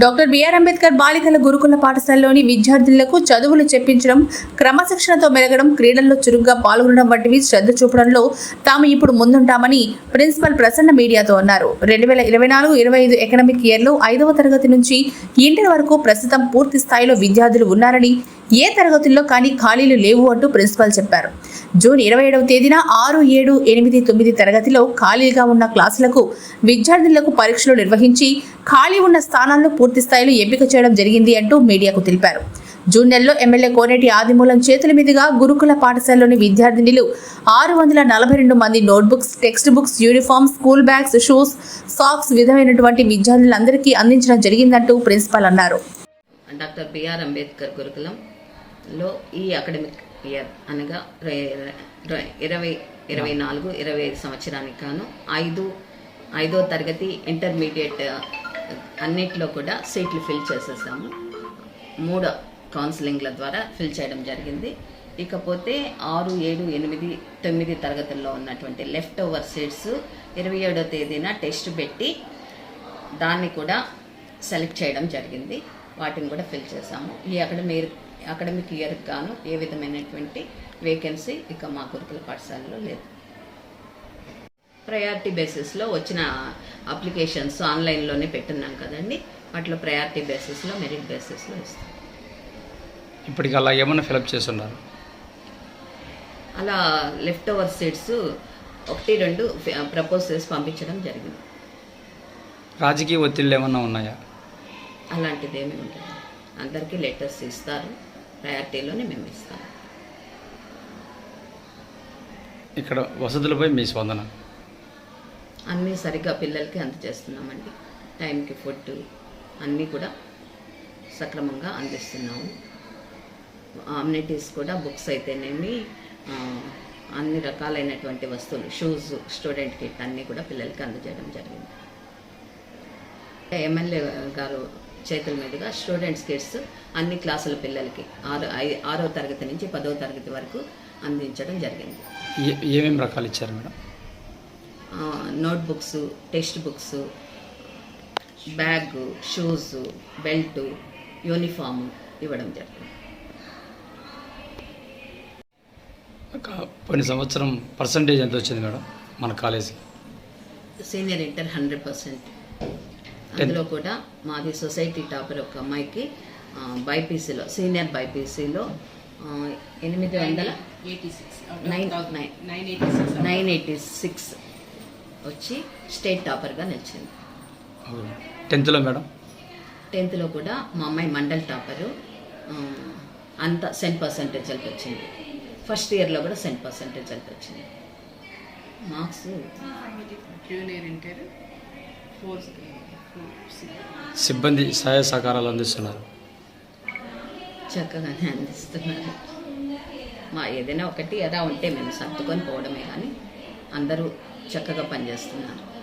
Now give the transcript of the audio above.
Doctor B R Ambedkar బాలికల గురుకుల పాఠశాలలోని విద్యార్థులకు చదువులు చెప్పించడం క్రమశిక్షణతో మెరగడం క్రీడల్లో చురుగ్గా పాల్గొనడం వంటివి శ్రద్ధ చూపడంలో తాము ఇప్పుడు ముందుంటామని ప్రిన్సిపల్ ప్రసన్న మీడియాతో అన్నారు. రెండు వేల ఇరవై నాలుగు ఇరవై ఐదు ఎకనామిక్ ఇయర్లో ఐదవ తరగతి నుంచి ఇంటర్ వరకు ప్రస్తుతం పూర్తి స్థాయిలో విద్యార్థులు ఉన్నారని ఏ తరగతుల్లో కానీ ఖాళీలు లేవు అంటూ ప్రిన్సిపాల్ చెప్పారు. జూన్ ఇరవై ఏడవ తేదీన ఆరు ఏడు ఎనిమిది తొమ్మిది తరగతిలో ఖాళీగా ఉన్న క్లాసులకు విద్యార్థులకు పరీక్షలు నిర్వహించి ఖాళీ ఉన్న స్థానాలను పూర్తి స్థాయిలో ఎంపిక చేయడం జరిగింది అంటూ మీడియాకు తెలిపారు. జూన్ నెలలో ఎమ్మెల్యే కోనేటి ఆదిమూలం చేతుల మీదుగా గురుకుల పాఠశాలలోని విద్యార్థినిలు ఆరు వందల నలభై రెండు మంది notebooks text books uniform school bags shoes socks విధమైనటువంటి విద్యార్థులందరికీ అందించడం జరిగిందంటూ ప్రిన్సిపాల్ అన్నారు. డాక్టర్ బిఆర్ అంబేద్కర్ లో ఈ అకాడమిక్ ఇయర్ అనగా ఇరవై ఇరవై నాలుగు ఇరవై ఐదు సంవత్సరానికి గాను ఐదు ఐదో తరగతి ఇంటర్మీడియట్ అన్నిట్లో కూడా సీట్లు ఫిల్ చేసేసాము. మూడు కౌన్సిలింగ్ల ద్వారా ఫిల్ చేయడం జరిగింది. ఇకపోతే ఆరు ఏడు ఎనిమిది తొమ్మిది తరగతుల్లో ఉన్నటువంటి లెఫ్ట్ ఓవర్ సీట్స్ ఇరవై ఏడో తేదీన టెస్ట్ పెట్టి దాన్ని కూడా సెలెక్ట్ చేయడం జరిగింది. వాటిని కూడా ఫిల్ చేసాము. ఈ అకాడమిక్ అకాడమిక్ ఇయర్కి గాను ఏ విధమైనటువంటి వేకెన్సీ ఇక మా గురుకుల పాఠశాలలో లేదు. ప్రయారిటీ బేసిస్లో వచ్చిన అప్లికేషన్స్ ఆన్లైన్లోనే పెట్టున్నాం కదండి. వాటిలో ప్రయారిటీ బేసిస్లో మెరిట్ బేసిస్లో ఇస్తాం. ఇప్పటికి అలా ఏమన్నా ఫిలప్ చేస్తున్నారు? అలా లెఫ్ట్ ఓవర్ సీట్స్ ఒకటి రెండు ప్రపోజ్ చేసి పంపించడం జరిగింది. రాజకీయ ఒత్తిళ్ళు ఏమన్నా ఉన్నాయా? అలాంటిది ఏమీ ఉండదు. అందరికీ లెటర్స్ ఇస్తారు. ప్రయారిటీలోనే మేము ఇస్తాం. ఇక్కడ వసతులపై మీ స్పందన? అన్నీ సరిగ్గా పిల్లలకి అందజేస్తున్నామండి. టైంకి ఫుడ్ అన్నీ కూడా సక్రమంగా అందిస్తున్నాము. అమ్యూనిటీస్ కూడా బుక్స్ అయితేనేమి అన్ని రకాలైనటువంటి వస్తువులు షూస్ స్టూడెంట్ కిట్ అన్నీ కూడా పిల్లలకి అందజేయడం జరిగింది. ఎమ్మెల్యే గారు చేతుల మీదుగా స్టూడెంట్స్ కిట్స్ అన్ని క్లాసుల పిల్లలకి ఆరో ఆరో తరగతి నుంచి పదో తరగతి వరకు అందించడం జరిగింది. ఏమేమి రకాలు ఇచ్చారు madam? Notebooks textbooks bag shoes belt uniform ఇవ్వడం జరిగింది. పోయిన సంవత్సరం పర్సంటేజ్ ఎంత వచ్చింది మేడం మన కాలేజీకి? Senior inter hundred percent. అందులో కూడా మాది సొసైటీ టాపర్ ఒక అమ్మాయికి బైపీసీలో సీనియర్ బైపీసీలో ఎనిమిది వందల nine nine nine eighty six వచ్చి స్టేట్ టాపర్గా నిలిచింది. టెన్త్లో మేడం? టెన్త్లో కూడా మా అమ్మాయి మండల్ టాపరు అంత సెంట్ పర్సంటేజ్ కలిపి వచ్చింది. ఫస్ట్ ఇయర్లో కూడా సెంట్ పర్సంటేజ్ కలిపి వచ్చింది. మార్క్స్ జూనియర్ ఇంటర్ ఫోర్ సిబ్బంది సహాయ సహకారాలు అందిస్తున్నారు. చక్కగానే అందిస్తున్నారు. మా ఏదైనా ఒకటి ఎలా ఉంటే మేము సర్దుకొని పోవడమే కానీ అందరూ చక్కగా పనిచేస్తున్నారు.